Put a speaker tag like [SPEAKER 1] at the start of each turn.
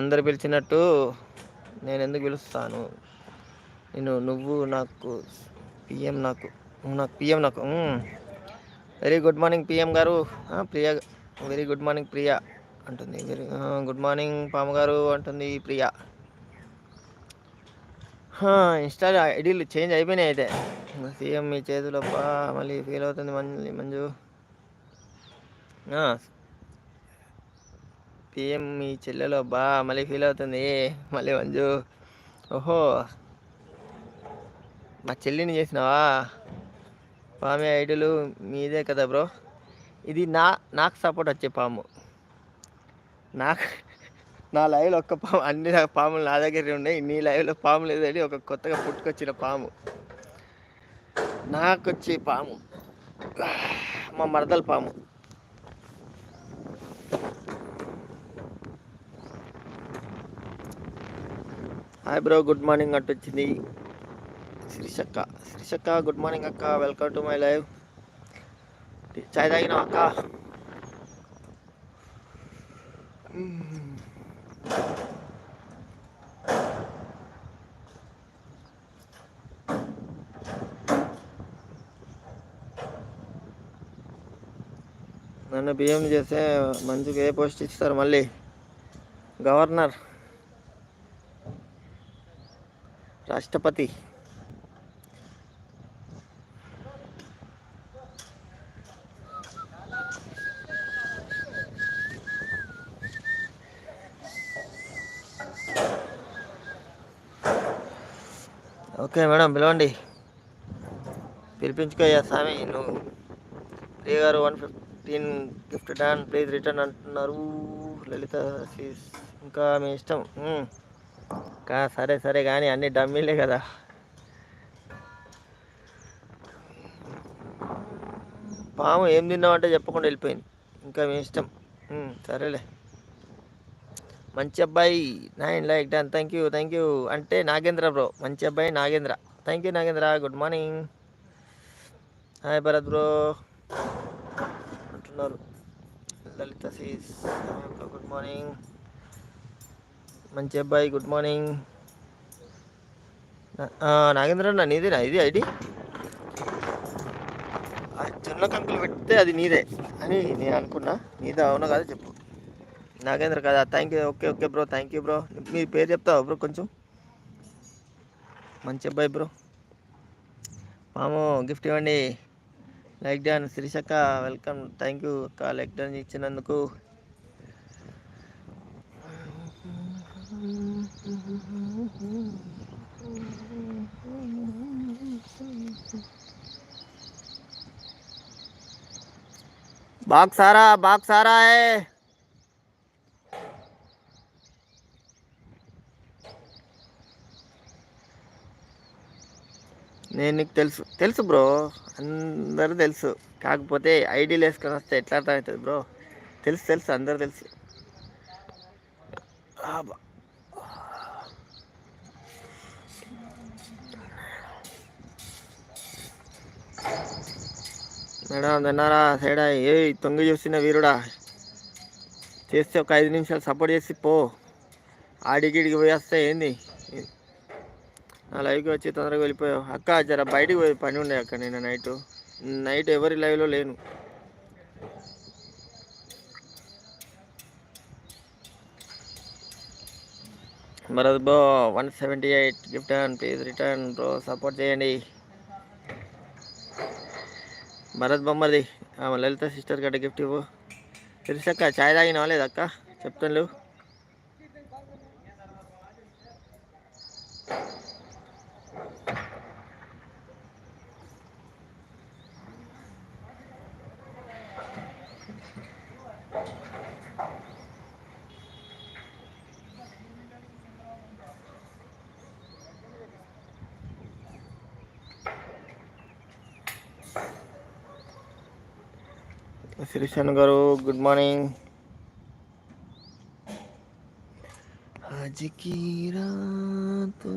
[SPEAKER 1] అందరు పిలిచినట్టు నేను ఎందుకు పిలుస్తాను? నేను నువ్వు నాకు పిఎం నాకు నాకు పిఎం నాకు వెరీ గుడ్ మార్నింగ్ పిఎం గారు. Priya very good morning Priya అంటుంది. వెరీ గుడ్ మార్నింగ్ పాము గారు అంటుంది ప్రియా. ఇన్స్టా ఐడీలు చేంజ్ అయిపోయినాయి అయితే. సీఎం మీ చేతిలో మళ్ళీ ఫీల్ అవుతుంది మళ్ళీ మంజు. పిఎం మీ చెల్లెలో బా మళ్ళీ ఫీల్ అవుతుంది. మళ్ళీ మంజు ఓహో. మా చెల్లిని చేసినావా? పామే ఐడులు మీదే కదా బ్రో. ఇది నా నాకు సపోర్ట్ వచ్చే పాము. నాకు నా లైవ్లో ఒక్క పాము అన్ని పాములు నా దగ్గర ఉన్నాయి. నీ లైవ్లో పాము లేదని ఒక కొత్తగా పుట్టుకొచ్చిన పాము. నాకు వచ్చే పాము. మా మరదల పాము. హాయ్ బ్రో గుడ్ మార్నింగ్ అంటూ వచ్చింది శ్రీశక్క శ్రీశక్క గుడ్ మార్నింగ్ అక్క వెల్కమ్ టు మై లైవ్ చాయ్ తాగినా అక్క నన్ను బిఎం చేస్తే మంచిగా ఏ పోస్ట్ ఇస్తారు మళ్ళీ? గవర్నర్ రాష్ట్రపతి. ఓకే మేడం పిలవండి. పిలిపించుకోయ్యా స్వామి నువ్వు ప్రియ గారు one fifteen gift done please return అంటున్నారు. లలిత ఇంకా మీ ఇష్టం. కా సరే సరే కానీ అన్ని డమ్మీలే కదా. పాము ఏం తిన్నామంటే చెప్పకుండా వెళ్ళిపోయింది. ఇంకా మీ ఇష్టం. సరేలే. మంచి అబ్బాయి. Nine like done. Thank you thank you అంటే నాగేంద్ర బ్రో. మంచి అబ్బాయి Nagendra. Thank you Nagendra. Good morning hi Bharat bro అంటున్నారు. లలిత సీస్ గుడ్ మార్నింగ్ మంచి అబ్బాయి గుడ్ మార్నింగ్. నాగేంద్ర అన్న నీదేనా ఇది ఐడి? జొన్న కంకులు పెడితే అది నీదే అని నేను అనుకున్నా. నీదే అవునా కాదు చెప్పు. నాగేంద్ర కదా thank you okay okay bro thank you bro మీ పేరు చెప్తావు బ్రో కొంచెం? మంచి అబ్బాయి బ్రో మాము గిఫ్ట్ ఇవ్వండి. లైక్ డాన్ శ్రీశక్క వెల్కమ్ థ్యాంక్ యూ అక్క లైక్ డాన్ ఇచ్చినందుకు. बाग సారా బాక్స్ సారా है నేను నీకు తెలుసు తెలుసు బ్రో. అందరూ తెలుసు. కాకపోతే ఐడీలు వేసుకొని వస్తే ఎట్లా అర్థమవుతుంది బ్రో? తెలుసు తెలుసు అందరూ తెలుసు. మేడం తిన్నారా సైడా. ఏ తొంగి చూసిన వీరుడా. చేస్తే ఒక ఐదు నిమిషాలు సపోర్ట్ చేసి పో. ఆడిగిడికి పోయి వస్తే ఏంది? నా లైవ్కి వచ్చి తొందరగా వెళ్ళిపోయావు. అక్క జర బయటికి పోయి పని ఉండే అక్క నేను నైట్. నైట్ ఎవరి లైవ్లో లేను. Bharath bro one seventy eight gift and please return bro support చేయండి. భరత్ బొమ్మది లలిత సిస్టర్ గడ్డ గిఫ్ట్ ఇవ్వు. తెలుసక్క? ఛాయ్ తాగినా లేదక్క చెప్తాను శ్రీశాన్ గారు గుడ్ మార్నింగ్ హాజీకి రాతో